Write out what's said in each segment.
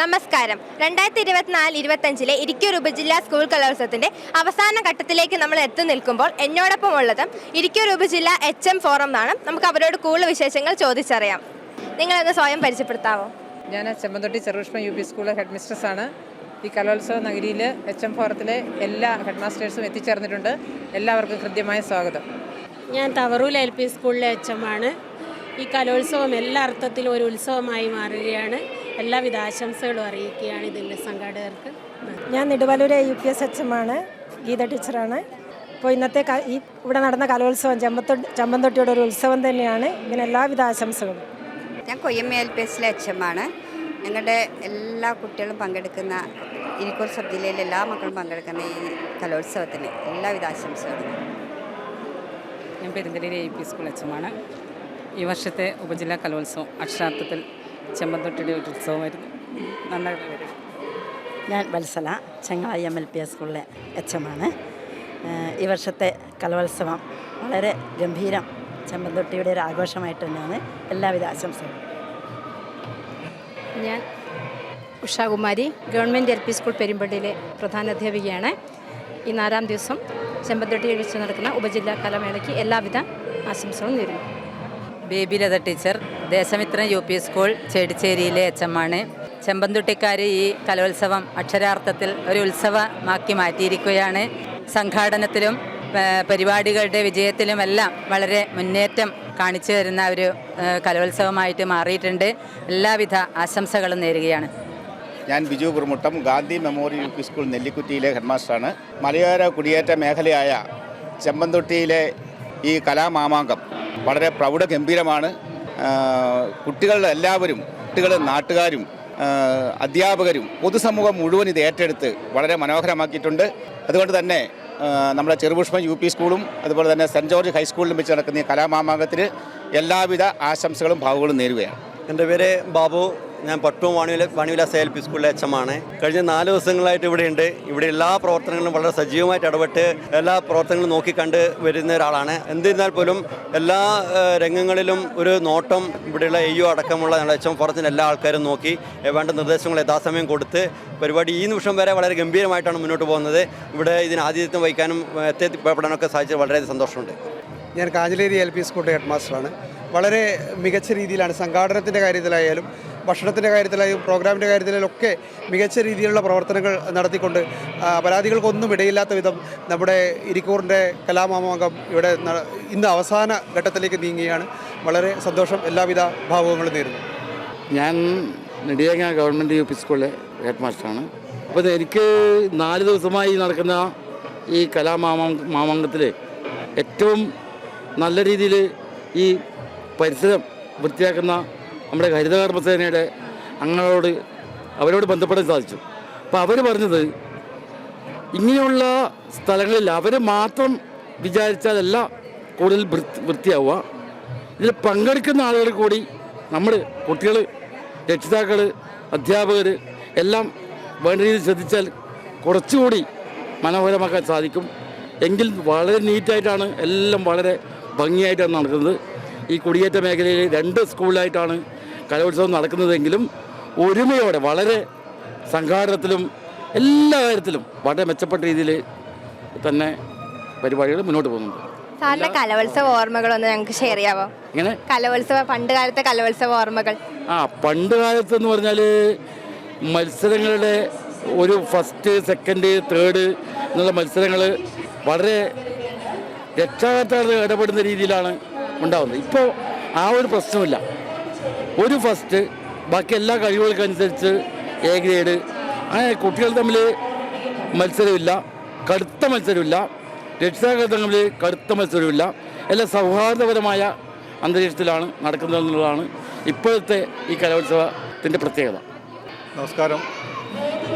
നമസ്കാരം. രണ്ടായിരത്തി ഇരുപത്തിനാല് ഇരുപത്തഞ്ചിലെ ഇരിക്കൂർ ഉപജില്ലാ സ്കൂൾ കലോത്സവത്തിന്റെ അവസാന ഘട്ടത്തിലേക്ക് നമ്മൾ എത്തി നിൽക്കുമ്പോൾ എന്നോടൊപ്പം ഉള്ളത് ഇരിക്കൂർ ഉപജില്ല എച്ച് എം ഫോറം എന്നാണ്. നമുക്ക് അവരോട് കൂടുതൽ വിശേഷങ്ങൾ ചോദിച്ചറിയാം. നിങ്ങളൊന്ന് സ്വയം പരിചയപ്പെടുത്താമോ ഞാൻ ചെമ്മന്തൊട്ടി ചെറുഷ്മ യു പി സ്കൂളിലെ ഹെഡ് മിസ്ട്രസ് ആണ്. ഈ കലോത്സവ നഗരിയിൽ എച്ച് എം ഫോറത്തിലെ എല്ലാ ഹെഡ് മാസ്റ്റേഴ്സും എത്തിച്ചേർന്നിട്ടുണ്ട്. എല്ലാവർക്കും ഹൃദ്യമായ സ്വാഗതം. ഞാൻ തവറൂൽ എൽ പി സ്കൂളിലെ എച്ച് എം ആണ്. ഈ കലോത്സവം എല്ലാ അർത്ഥത്തിലും ഒരു ഉത്സവമായി മാറുകയാണ്. എല്ലാവിധ ആശംസകളും അറിയിക്കുകയാണ് ഇതിന്റെ സംഘാടകർക്ക്. ഞാൻ നെടുവലൂരെ U P S H M ആണ്. ഗീത ടീച്ചറാണ് ഇപ്പോൾ ഇന്നത്തെ ഈ ഇവിടെ നടന്ന കലോത്സവം ചെമ്പത്തൊട്ടി ചമ്പന്തൊട്ടിയുടെ ഒരു ഉത്സവം തന്നെയാണ്. ഇതിന് എല്ലാവിധ ആശംസകളും. ഞാൻ കൊയ്യമ്മ എൽ പി എസിലെ എച്ചമ്മാണ് ഞങ്ങളുടെ എല്ലാ കുട്ടികളും പങ്കെടുക്കുന്ന ഇരിക്കൂർ സബ് ജില്ലയിലെ എല്ലാ മക്കളും പങ്കെടുക്കുന്ന ഈ കലോത്സവത്തിന് എല്ലാവിധ ആശംസകളും. ഞാൻ പെരുന്തലയിലെ എ പി സ്കൂൾ അച്ഛമാണ് ഈ വർഷത്തെ ഉപജില്ലാ കലോത്സവം അക്ഷരാർത്ഥത്തിൽ ചെമ്പന്തൊട്ടിയുടെ ഒരു ഉത്സവമായിരുന്നു. നന്നായിട്ട് വരും. ഞാൻ Vatsala Chengalayi M L P S school H M ആണ്. ഈ വർഷത്തെ കലോത്സവം വളരെ ഗംഭീരം ചെമ്പന്തൊട്ടിയുടെ ഒരു ആഘോഷമായിട്ട് തന്നെയാണ്. എല്ലാവിധ ആശംസകളും. ഞാൻ Ushakumari government L P school പെരുമ്പള്ളിയിലെ പ്രധാന അധ്യാപികയാണ്. ഈ നാലാം ദിവസം ചെമ്പന്തൊട്ടി വെച്ച് നടക്കുന്ന ഉപജില്ലാ കലമേളയ്ക്ക് എല്ലാവിധ ആശംസകളും നേരുന്നു. Baby Latha teacher Deshamithram U P school ചേടിച്ചേരിയിലെ H M ആണ് ചെമ്പന്തുട്ടിക്കാർ ഈ കലോത്സവം അക്ഷരാർത്ഥത്തിൽ ഒരു ഉത്സവമാക്കി മാറ്റിയിരിക്കുകയാണ്. സംഘാടനത്തിലും പരിപാടികളുടെ വിജയത്തിലുമെല്ലാം വളരെ മുന്നേറ്റം കാണിച്ചു വരുന്ന ഒരു കലോത്സവമായിട്ട് മാറിയിട്ടുണ്ട്. എല്ലാവിധ ആശംസകളും നേരുകയാണ്. ഞാൻ Biju Kurumuttam Gandhi memorial U P school നെല്ലിക്കുറ്റിയിലെ ഹെഡ്മാസ്റ്ററാണ്. മലയോര കുടിയേറ്റ മേഖലയായ ചെമ്പന്തൊട്ടിയിലെ ഈ കലാമാമാങ്കം വളരെ പ്രൗഢഗംഭീരമാണ്. കുട്ടികളുടെ എല്ലാവരും കുട്ടികൾ നാട്ടുകാരും അധ്യാപകരും പൊതുസമൂഹം മുഴുവൻ ഇത് ഏറ്റെടുത്ത് വളരെ മനോഹരമാക്കിയിട്ടുണ്ട്. അതുകൊണ്ട് തന്നെ നമ്മുടെ ചെറുപുഷ്പം യു പി സ്കൂളും അതുപോലെ തന്നെ സെന്റ് ജോർജ് ഹൈസ്കൂളിലും വെച്ച് നടക്കുന്ന ഈ കലാമാമാകത്തിന് എല്ലാവിധ ആശംസകളും ഭാവുകളും നേരുകയാണ്. എന്റെ പേര് ബാബു ഞാൻ പട്ടും വാണിവില വാണിവിലാസ് എൽ പി സ്കൂളിലെ ആണ് കഴിഞ്ഞ നാല് ദിവസങ്ങളായിട്ട് ഇവിടെയുണ്ട്. ഇവിടെ എല്ലാ പ്രവർത്തനങ്ങളും വളരെ സജീവമായിട്ട് ഇടപെട്ട് എല്ലാ പ്രവർത്തനങ്ങളും നോക്കിക്കണ്ട് വരുന്ന ഒരാളാണ്. എന്നിരുന്നാൽ പോലും എല്ലാ രംഗങ്ങളിലും ഒരു നോട്ടം ഇവിടെയുള്ള എയ്യോ അടക്കമുള്ള ഞങ്ങളുടെ എച്ച് എം ഫോറത്തിന് എല്ലാ ആൾക്കാരും നോക്കി വേണ്ട നിർദ്ദേശങ്ങൾ യഥാസമയം കൊടുത്ത് പരിപാടി ഈ നിമിഷം വരെ വളരെ ഗംഭീരമായിട്ടാണ് മുന്നോട്ട് പോകുന്നത്. ഇവിടെ ഇതിന് ആതിഥ്യം വഹിക്കാനും എത്തിപ്പെടാനൊക്കെ സാധിച്ചത് വളരെ സന്തോഷമുണ്ട്. ഞാൻ കാഞ്ഞിലേരി എൽ പി സ്കൂളിന്റെ ഹെഡ് മാസ്റ്ററാണ് വളരെ മികച്ച രീതിയിലാണ് സംഘാടനത്തിന്റെ കാര്യത്തിലായാലും ഭക്ഷണത്തിന്റെ കാര്യത്തിലായാലും പ്രോഗ്രാമിന്റെ കാര്യത്തിലായാലും ഒക്കെ മികച്ച രീതിയിലുള്ള പ്രവർത്തനങ്ങൾ നടത്തിക്കൊണ്ട് പരാതികൾക്കൊന്നും ഇടയില്ലാത്ത വിധം നമ്മുടെ ഇരിക്കൂറിന്റെ കലാമാമാങ്കം ഇവിടെ ഇന്ന് അവസാന ഘട്ടത്തിലേക്ക് നീങ്ങുകയാണ്. വളരെ സന്തോഷം. എല്ലാവിധ ഭാവങ്ങളും നേരുന്നു. ഞാൻ നെടിയങ്ങ ഗവൺമെന്റ് യു പി സ്കൂളിലെ ഹെഡ് മാസ്റ്ററാണ് അപ്പോൾ എനിക്ക് നാല് ദിവസമായി നടക്കുന്ന ഈ കലാമാമാ മാമാങ്കത്തിൽ ഏറ്റവും നല്ല രീതിയിൽ ഈ പരിസരം വൃത്തിയാക്കുന്ന നമ്മുടെ ഹരിതകർമ്മ സേനയുടെ അംഗങ്ങളോട് അവരോട് ബന്ധപ്പെടാൻ സാധിച്ചു. അപ്പോൾ അവർ പറഞ്ഞത് ഇങ്ങനെയുള്ള സ്ഥലങ്ങളിൽ അവർ മാത്രം വിചാരിച്ചാലല്ല കൂടുതൽ വൃത്തി വൃത്തിയാവുക. ഇതിൽ പങ്കെടുക്കുന്ന ആളുകൾ കൂടി നമ്മൾ കുട്ടികൾ രക്ഷിതാക്കൾ അധ്യാപകർ എല്ലാം വേണ്ട രീതിയിൽ ശ്രദ്ധിച്ചാൽ കുറച്ചുകൂടി മനോഹരമാക്കാൻ സാധിക്കും. എങ്കിൽ വളരെ നീറ്റായിട്ടാണ് എല്ലാം വളരെ ഭംഗിയായിട്ടാണ് നടക്കുന്നത്. ഈ കുടിയേറ്റ മേഖലയിൽ രണ്ട് സ്കൂളിലായിട്ടാണ് കലോത്സവം നടക്കുന്നതെങ്കിലും ഒരുമയോടെ വളരെ സംഘാടനത്തിലും എല്ലാ കാര്യത്തിലും വളരെ മെച്ചപ്പെട്ട രീതിയിൽ തന്നെ പരിപാടികൾ മുന്നോട്ട് പോകുന്നുണ്ട്. സാറിന്റെ കലോത്സവ ഓർമ്മകളൊന്ന് ഞങ്ങൾക്ക് ഷെയർ ചെയ്യാമോ ഇങ്ങനെ കലോത്സവ പണ്ട് കാലത്തെ കലോത്സവ ഓർമ്മകൾ. ആ പണ്ട് കാലത്ത് എന്ന് പറഞ്ഞാൽ മത്സരങ്ങളുടെ ഒരു ഫസ്റ്റ് സെക്കൻഡ് തേർഡ് എന്നുള്ള മത്സരങ്ങൾ വളരെ രക്ഷാകർത്താക്കൾ ഇടപെടുന്ന രീതിയിലാണ് ഉണ്ടാകുന്നത് ഇപ്പോൾ ആ ഒരു പ്രശ്നമില്ല ഒരു ഫസ്റ്റ് ബാക്കി എല്ലാ കഴിവുകൾക്കനുസരിച്ച് എ ഗ്രേഡ് അങ്ങനെ കുട്ടികൾ തമ്മിൽ മത്സരമില്ല. കടുത്ത മത്സരമില്ല. രക്ഷിതാക്കൾ തമ്മിൽ കടുത്ത മത്സരമില്ല. എല്ലാം സൗഹാർദ്ദപരമായ അന്തരീക്ഷത്തിലാണ് നടക്കുന്നതെന്നുള്ളതാണ് ഇപ്പോഴത്തെ ഈ കലോത്സവത്തിന്റെ പ്രത്യേകത. നമസ്കാരം.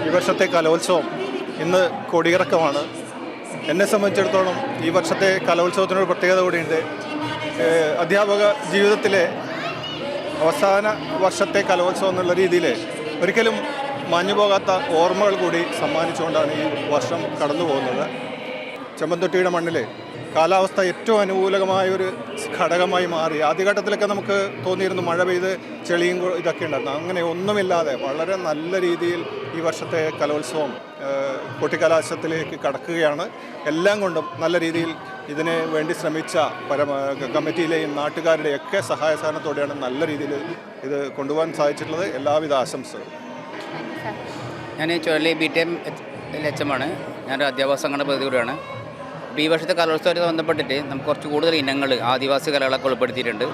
ഈ വർഷത്തെ കലോത്സവം ഇന്ന് കൊടിയിറക്കമാണ്. എന്നെ സംബന്ധിച്ചിടത്തോളം ഈ വർഷത്തെ കലോത്സവത്തിനൊരു പ്രത്യേകത കൂടിയുണ്ട്. അധ്യാപക ജീവിതത്തിലെ അവസാന വർഷത്തെ കലോത്സവം എന്നുള്ള രീതിയിൽ ഒരിക്കലും മാഞ്ഞുപോകാത്ത ഓർമ്മകൾ കൂടി സമ്മാനിച്ചുകൊണ്ടാണ് ഈ വർഷം കടന്നു പോകുന്നത് ചെമ്പന്തൊട്ടിയുടെ മണ്ണിൽ കാലാവസ്ഥ ഏറ്റവും അനുകൂലമായ ഒരു ഘടകമായി മാറി. ആദ്യഘട്ടത്തിലൊക്കെ നമുക്ക് തോന്നിയിരുന്നു മഴ പെയ്ത് ചെളിയും ഇതൊക്കെ ഉണ്ടായിരുന്നു. അങ്ങനെ ഒന്നുമില്ലാതെ വളരെ നല്ല രീതിയിൽ ഈ വർഷത്തെ കലോത്സവം കൊട്ടിക്കലാശത്തിലേക്ക് കടക്കുകയാണ്. എല്ലാം കൊണ്ടും നല്ല രീതിയിൽ ഇതിന് വേണ്ടി ശ്രമിച്ച പരമ കമ്മിറ്റിയിലെയും നാട്ടുകാരുടെയും ഒക്കെ സഹായ സഹകരണത്തോടെയാണ് നല്ല രീതിയിൽ ഇത് കൊണ്ടുപോകാൻ സാധിച്ചിട്ടുള്ളത്. എല്ലാവിധ ആശംസകളും. ഞാൻ Chuzhali B T M H M ആണ്. ഞാനൊരു അധ്യാപക സംഘടന പ്രതികൂടെയാണ് ഈ വർഷത്തെ കലോത്സവമായിട്ട് ബന്ധപ്പെട്ടിട്ട് നമുക്ക് കുറച്ച് കൂടുതൽ ഇനങ്ങൾ ആദിവാസി കലകളൊക്കെ ഉൾപ്പെടുത്തിയിട്ടുണ്ട്.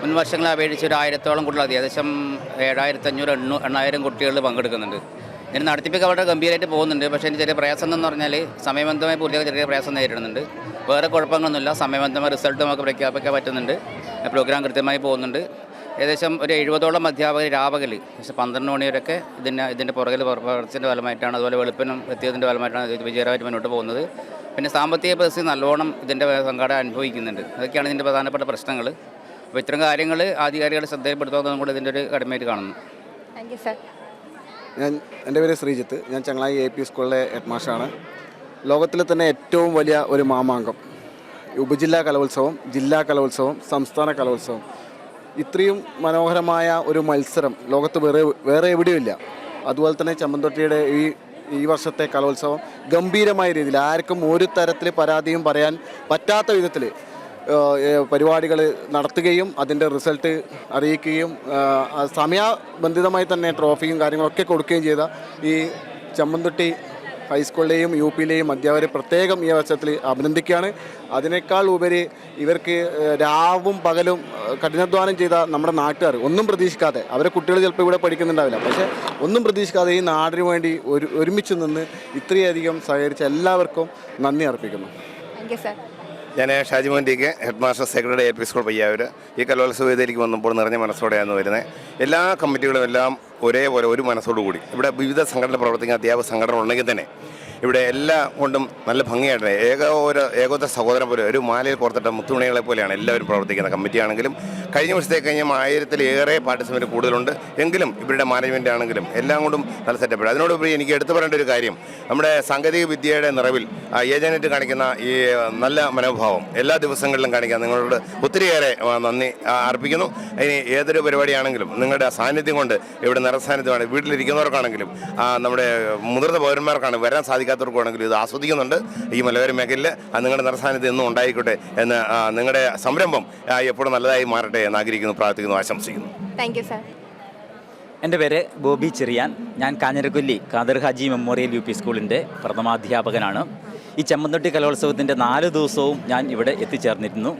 മുൻ വർഷങ്ങളെ അപേക്ഷിച്ച് ഒരു ആയിരത്തോളം കുട്ടികൾ ഏകദേശം ഏഴായിരത്തി അഞ്ഞൂറ് എണ്ണൂ എണ്ണായിരം കുട്ടികൾ പങ്കെടുക്കുന്നുണ്ട്. ഇതിന് നടത്തിപ്പൊക്കെ വളരെ ഗംഭീരമായിട്ട് പോകുന്നുണ്ട്. പക്ഷേ എന്റെ ചെറിയ പ്രയാസം എന്ന് പറഞ്ഞാൽ സമയബന്ധമായി പൂർത്തിയാക്കി ചെറിയ പ്രയാസം നേരിടുന്നുണ്ട്. വേറെ കുഴപ്പങ്ങളൊന്നുമില്ല. സമയബന്ധമായ റിസൾട്ടും നമുക്ക് പ്രഖ്യാപിക്കാൻ പറ്റുന്നുണ്ട്. പ്രോഗ്രാം കൃത്യമായി പോകുന്നുണ്ട്. ഏകദേശം ഒരു എഴുപതോളം അധ്യാപകർ രാവകൽ പന്ത്രണ്ട് മണി വരെയൊക്കെ ഇതിന്റെ ഇതിന്റെ പുറകിൽ പ്രവർത്തിന്റെ ഫലമായിട്ടാണ് അതുപോലെ വെളുപ്പിനും എത്തിയതിന്റെ ഫലമായിട്ടാണ് വിജയകരമായിട്ട് മുന്നോട്ട് പോകുന്നത്. പിന്നെ സാമ്പത്തിക പ്രതിസന്ധി നല്ലോണം ഇതിന്റെ സംഘടന അനുഭവിക്കുന്നുണ്ട്. അതൊക്കെയാണ് ഇതിന്റെ പ്രധാനപ്പെട്ട പ്രശ്നങ്ങൾ അപ്പോൾ ഇത്തരം കാര്യങ്ങൾ ആധികാരികൾ ശ്രദ്ധയിൽപ്പെടുത്തുന്നതും കൂടെ ഇതിന്റെ ഒരു കടമയായിട്ട് കാണുന്നു. താങ്ക് യു സർ ഞാൻ എന്റെ പേര് ശ്രീജിത്ത്. ഞാൻ ചങ്ങളായി എ പി സ്കൂളിലെ ഹെഡ് മാഷാണ് ലോകത്തിലെ തന്നെ ഏറ്റവും വലിയ ഒരു മാമാങ്കം. ഉപജില്ലാ കലോത്സവം ജില്ലാ കലോത്സവം സംസ്ഥാന കലോത്സവം. ഇത്രയും മനോഹരമായ ഒരു മത്സരം ലോകത്ത് വേറെ വേറെ എവിടെയുമില്ല അതുപോലെ തന്നെ ചമ്മന്തൊട്ടിയുടെ ഈ ഈ വർഷത്തെ കലോത്സവം ഗംഭീരമായ രീതിയിൽ ആർക്കും ഒരു തരത്തിൽ പരാതിയും പറയാൻ പറ്റാത്ത വിധത്തിൽ പരിപാടികൾ നടത്തുകയും അതിന്റെ റിസൾട്ട് അറിയിക്കുകയും സമയബന്ധിതമായി തന്നെ ട്രോഫിയും കാര്യങ്ങളൊക്കെ കൊടുക്കുകയും ചെയ്ത ഈ ചമ്മന്തൊട്ടി ഹൈസ്കൂളിലെയും യു പിയിലെയും അധ്യാപകരെ പ്രത്യേകം ഈ അവസരത്തിൽ അഭിനന്ദിക്കുകയാണ്. അതിനേക്കാൾ ഉപരി ഇവർക്ക് രാവും പകലും കഠിനാധ്വാനം ചെയ്ത നമ്മുടെ നാട്ടുകാർ ഒന്നും പ്രതീക്ഷിക്കാതെ അവരെ കുട്ടികൾ ചിലപ്പോൾ ഇവിടെ പഠിക്കുന്നുണ്ടാവില്ല. പക്ഷേ ഒന്നും പ്രതീക്ഷിക്കാതെ ഈ നാടിനു വേണ്ടി ഒരു ഒരുമിച്ച് നിന്ന് ഇത്രയധികം സഹകരിച്ച എല്ലാവർക്കും നന്ദി അർപ്പിക്കുന്നു. താങ്ക് യു സർ ഞാൻ Shajimon T K head master secretary A P school Payyavoor ഈ കലോത്സവ വേദിയിലേക്ക് വന്നപ്പോൾ നിറഞ്ഞ മനസ്സോടെയാണ് വരുന്നത്. എല്ലാ കമ്മിറ്റികളും എല്ലാം ഒരേപോലെ ഒരു മനസ്സോടു കൂടി ഇവിടെ വിവിധ സംഘടന പ്രവർത്തിക്കുന്ന അധ്യാപക സംഘടന ഉണ്ടെങ്കിൽ തന്നെ ഇവിടെ എല്ലാ കൊണ്ടും നല്ല ഭംഗിയായിട്ട് ഏക ഒരു ഏകോദര സഹോദരൻ പോലെ ഒരു മാലയിൽ കോർത്തിട്ട മുത്തുമണികളെ പോലെയാണ് എല്ലാവരും പ്രവർത്തിക്കുന്ന കമ്മിറ്റിയാണെങ്കിലും കഴിഞ്ഞ വർഷത്തെ കഴിഞ്ഞാൽ ആയിരത്തിലേറെ പാർട്ടിസിപ്പന്റ് കൂടുതലുണ്ട്. എങ്കിലും ഇവരുടെ മാനേജ്മെന്റ് ആണെങ്കിലും എല്ലാം കൊണ്ടും നല്ല സെറ്റപ്പ് അതിനോടുപരി എനിക്ക് എടുത്തു പറയേണ്ട ഒരു കാര്യം നമ്മുടെ സാങ്കേതിക വിദ്യയുടെ നിറവിൽ ഏജനറ്റ് കാണിക്കുന്ന ഈ നല്ല മനോഭാവം എല്ലാ ദിവസങ്ങളിലും കാണിക്കാൻ നിങ്ങളോട് ഒത്തിരിയേറെ നന്ദി അർപ്പിക്കുന്നു. ഇനി ഏതൊരു പരിപാടിയാണെങ്കിലും നിങ്ങളുടെ സാന്നിധ്യം കൊണ്ട് ഇവിടെ നിറസാന്നിധ്യമാണ്. വീട്ടിലിരിക്കുന്നവർക്കാണെങ്കിലും നമ്മുടെ മുതിർന്ന പൗരന്മാർക്കാണ് വരാൻ സാധിക്കാത്തവർക്കാണെങ്കിലും ഇത് ആസ്വദിക്കുന്നുണ്ട്. ഈ മലയോര മേഖലയിൽ നിങ്ങളുടെ നിറസാന്നിധ്യം എന്നും ഉണ്ടായിക്കോട്ടെ എന്ന് നിങ്ങളുടെ സംരംഭം എപ്പോഴും നല്ലതായി മാറട്ടെ എന്ന് ആഗ്രഹിക്കുന്നു പ്രാർത്ഥിക്കുന്നു ആശംസിക്കുന്നു. താങ്ക് യു സർ എന്റെ പേര് ബോബി ചെറിയാൻ. ഞാൻ Kanhirakolli Khader Haji memorial U P സ്കൂളിന്റെ പ്രഥമാധ്യാപകനാണ്. ഈ ചെമ്മന്തൊട്ടി കലോത്സവത്തിന്റെ നാല് ദിവസവും ഞാൻ ഇവിടെ എത്തിച്ചേർന്നിരുന്നു.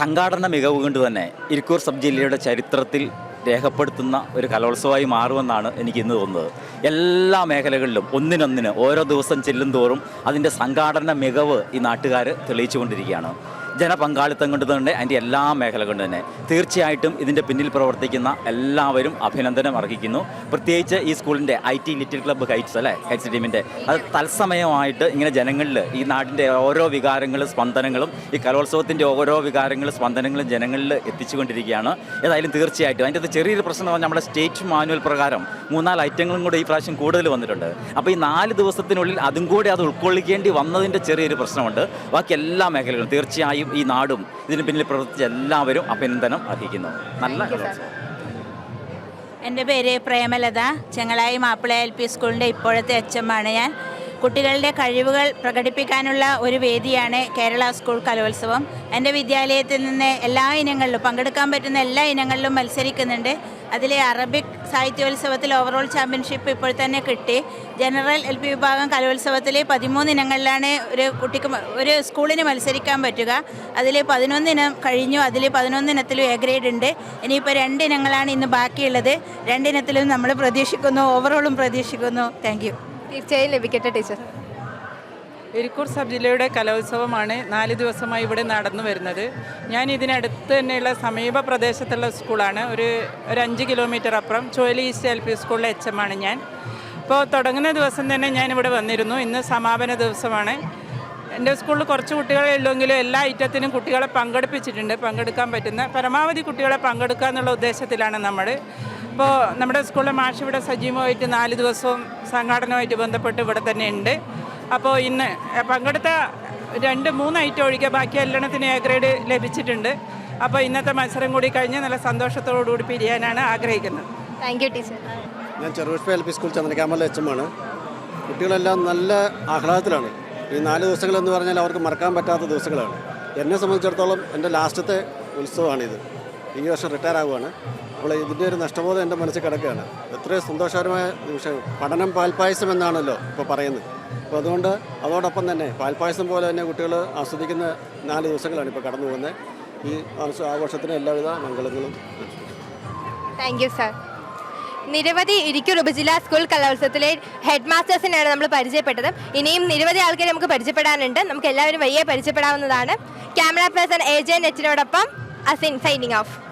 സംഘാടന മികവ് കൊണ്ട് തന്നെ ഇരിക്കൂർ സബ് ജില്ലയുടെ ചരിത്രത്തിൽ രേഖപ്പെടുത്തുന്ന ഒരു കലോത്സവമായി മാറുമെന്നാണ് എനിക്ക് ഇന്ന് തോന്നുന്നത്. എല്ലാ മേഖലകളിലും ഒന്നിനൊന്നിന് ഓരോ ദിവസം ചെല്ലും തോറും അതിന്റെ സംഘാടന മികവ് ഈ നാട്ടുകാർ തെളിയിച്ചുകൊണ്ടിരിക്കുകയാണ്. ജനപങ്കാളിത്തം കൊണ്ട് തന്നെ അതിന്റെ എല്ലാ മേഖല കൊണ്ട് തന്നെ. തീർച്ചയായിട്ടും ഇതിന്റെ പിന്നിൽ പ്രവർത്തിക്കുന്ന എല്ലാവരും അഭിനന്ദനം അർഹിക്കുന്നു. പ്രത്യേകിച്ച് ഈ സ്കൂളിന്റെ I T little club heights അല്ലേ ഹൈറ്റ്സ് ടീമിന്റെ. അത് തത്സമയമായിട്ട് ഇങ്ങനെ ജനങ്ങളിൽ ഈ നാടിന്റെ ഓരോ വികാരങ്ങളും സ്പന്ദനങ്ങളും ഈ കലോത്സവത്തിന്റെ ഓരോ വികാരങ്ങളും സ്പന്ദനങ്ങളും ജനങ്ങളിൽ എത്തിച്ചുകൊണ്ടിരിക്കുകയാണ്. ഏതായാലും തീർച്ചയായിട്ടും അതിന്റെ അത് ചെറിയൊരു പ്രശ്നം നമ്മുടെ സ്റ്റേറ്റ് മാനുവൽ പ്രകാരം മൂന്നാൽ ഐറ്റങ്ങളും കൂടെ ഈ പ്രാവശ്യം കൂടുതൽ വന്നിട്ടുണ്ട്. അപ്പോൾ ഈ നാല് ദിവസത്തിനുള്ളിൽ അതും കൂടി അത് ഉൾക്കൊള്ളിക്കേണ്ടി വന്നതിന്റെ ചെറിയൊരു പ്രശ്നമുണ്ട്. ബാക്കി എല്ലാ മേഖലകളും തീർച്ചയായും ഈ നാടും ഇതിന് പിന്നിൽ പ്രവർത്തിച്ച എല്ലാവരും അഭിനന്ദനം അർഹിക്കുന്നു. നല്ല എന്റെ പേര് പ്രേമലത. ചെങ്ങളായി മാപ്പിള എൽ പി സ്കൂളിന്റെ ഇപ്പോഴത്തെ എച്ചമ്മാണ് ഞാൻ. കുട്ടികളുടെ കഴിവുകൾ പ്രകടിപ്പിക്കാനുള്ള ഒരു വേദിയാണ് കേരള സ്കൂൾ കലോത്സവം. എന്റെ വിദ്യാലയത്തിൽ നിന്ന് എല്ലാ ഇനങ്ങളിലും പങ്കെടുക്കാൻ പറ്റുന്ന എല്ലാ ഇനങ്ങളിലും മത്സരിക്കുന്നുണ്ട്. അതിലെ അറബിക് സാഹിത്യോത്സവത്തിൽ ഓവറോൾ ചാമ്പ്യൻഷിപ്പ് ഇപ്പോൾ തന്നെ കിട്ടി. ജനറൽ എൽ പി വിഭാഗം കലോത്സവത്തിൽ പതിമൂന്ന് ഇനങ്ങളിലാണ് ഒരു കുട്ടിക്ക് ഒരു സ്കൂളിന് മത്സരിക്കാൻ പറ്റുക. അതിൽ പതിനൊന്ന് ഇനം കഴിഞ്ഞു അതിൽ പതിനൊന്ന് ഇനത്തിലും എ ഗ്രേഡ് ഉണ്ട്. ഇനിയിപ്പോൾ രണ്ട് ഇനങ്ങളാണ് ഇന്ന് ബാക്കിയുള്ളത്. രണ്ടിനത്തിലും നമ്മൾ പ്രതീക്ഷിക്കുന്നു ഓവറോളും പ്രതീക്ഷിക്കുന്നു. താങ്ക് യു തീർച്ചയായും ലഭിക്കട്ടെ ടീച്ചർ. ഇരിക്കൂർ സബ് ജില്ലയുടെ കലോത്സവമാണ് നാല് ദിവസമായി ഇവിടെ നടന്നു വരുന്നത്. ഞാൻ ഇതിനടുത്ത് തന്നെയുള്ള സമീപ പ്രദേശത്തുള്ള സ്കൂളാണ്. ഒരു ഒരു അഞ്ച് കിലോമീറ്റർ അപ്പുറം ചുവലി ഈസ്റ്റ് എൽ പി സ്കൂളിലെ എച്ച് എം ആണ് ഞാൻ. ഇപ്പോൾ തുടങ്ങുന്ന ദിവസം തന്നെ ഞാൻ ഇവിടെ വന്നിരുന്നു. ഇന്ന് സമാപന ദിവസമാണ്. എന്റെ സ്കൂളിൽ കുറച്ച് കുട്ടികളെ ഉള്ളെങ്കിലും എല്ലാ ഐറ്റത്തിനും കുട്ടികളെ പങ്കെടുപ്പിച്ചിട്ടുണ്ട്. പങ്കെടുക്കാൻ പറ്റുന്ന പരമാവധി കുട്ടികളെ പങ്കെടുക്കുക എന്നുള്ള ഉദ്ദേശത്തിലാണ് നമ്മൾ. ഇപ്പോൾ നമ്മുടെ സ്കൂളിലെ മാഷ് ഇവിടെ സജീവമായിട്ട് നാല് ദിവസവും സംഘാടനവുമായിട്ട് ബന്ധപ്പെട്ട് ഇവിടെ തന്നെ ഉണ്ട്. അപ്പോൾ ഇന്ന് പങ്കെടുത്ത രണ്ട് മൂന്ന് ഐറ്റം ഒഴികെ ബാക്കി എല്ലണത്തിന് എ ഗ്രേഡ് ലഭിച്ചിട്ടുണ്ട്. അപ്പോൾ ഇന്നത്തെ മത്സരം കൂടി കഴിഞ്ഞ് നല്ല സന്തോഷത്തോടുകൂടി പിരിയാനാണ് ആഗ്രഹിക്കുന്നത്. താങ്ക് യു ടീച്ചർ ഞാൻ ചെറുപുഷ്പ എൽ പി സ്കൂൾ ചന്ദ്രകാമല എച്ച് ആണ്. കുട്ടികളെല്ലാം നല്ല ആഹ്ലാദത്തിലാണ്. ഈ നാല് ദിവസങ്ങൾ എന്ന് പറഞ്ഞാൽ അവർക്ക് മറക്കാൻ പറ്റാത്ത ദിവസങ്ങളാണ്. എന്നെ സംബന്ധിച്ചിടത്തോളം എന്റെ ലാസ്റ്റത്തെ ഉത്സവമാണിത്. ഈ വർഷം റിട്ടയർ ആവുകയാണ്. അപ്പോൾ ഇതിന്റെ ഒരു നഷ്ടബോധം എന്റെ മനസ്സിൽ കിടക്കുകയാണ്. എത്രയും സന്തോഷകരമായ നിമിഷം. പഠനം പാൽപ്പായസം എന്നാണല്ലോ ഇപ്പോൾ പറയുന്നത്. അപ്പോൾ അതുകൊണ്ട് അതോടൊപ്പം തന്നെ പാൽപ്പായസം പോലെ തന്നെ കുട്ടികൾ ആസ്വദിക്കുന്ന നാല് ദിവസങ്ങളാണ് ഇപ്പോൾ കടന്നു പോകുന്നത്. ഈ ആഘോഷ- ആഘോഷത്തിന് എല്ലാവിധ മംഗളങ്ങളും. താങ്ക് യു സാർ നിരവധി ഇരിക്കൂർ ഉപജില്ലാ സ്കൂൾ കലോത്സവത്തിലെ ഹെഡ് മാസ്റ്റേഴ്സിനെയാണ് നമ്മൾ പരിചയപ്പെട്ടത്. ഇനിയും നിരവധി ആൾക്കാരെ നമുക്ക് പരിചയപ്പെടാനുണ്ട്. നമുക്ക് എല്ലാവരും വയ്യെ പരിചയപ്പെടാവുന്നതാണ്. ക്യാമറ പേഴ്സൺ എ ജെ നെറ്റിനോടൊപ്പം Asin signing of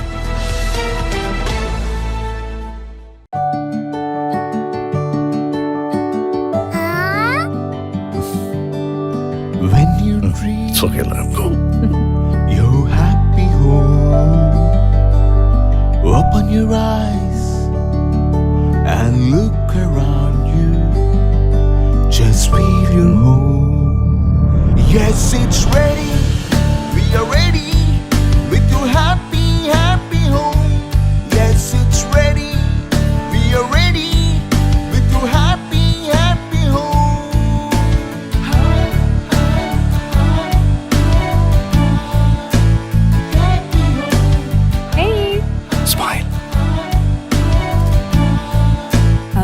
It's okay, let go. Your happy home. Open your eyes and look around you. Just feel your home. Yes, it's ready. We are ready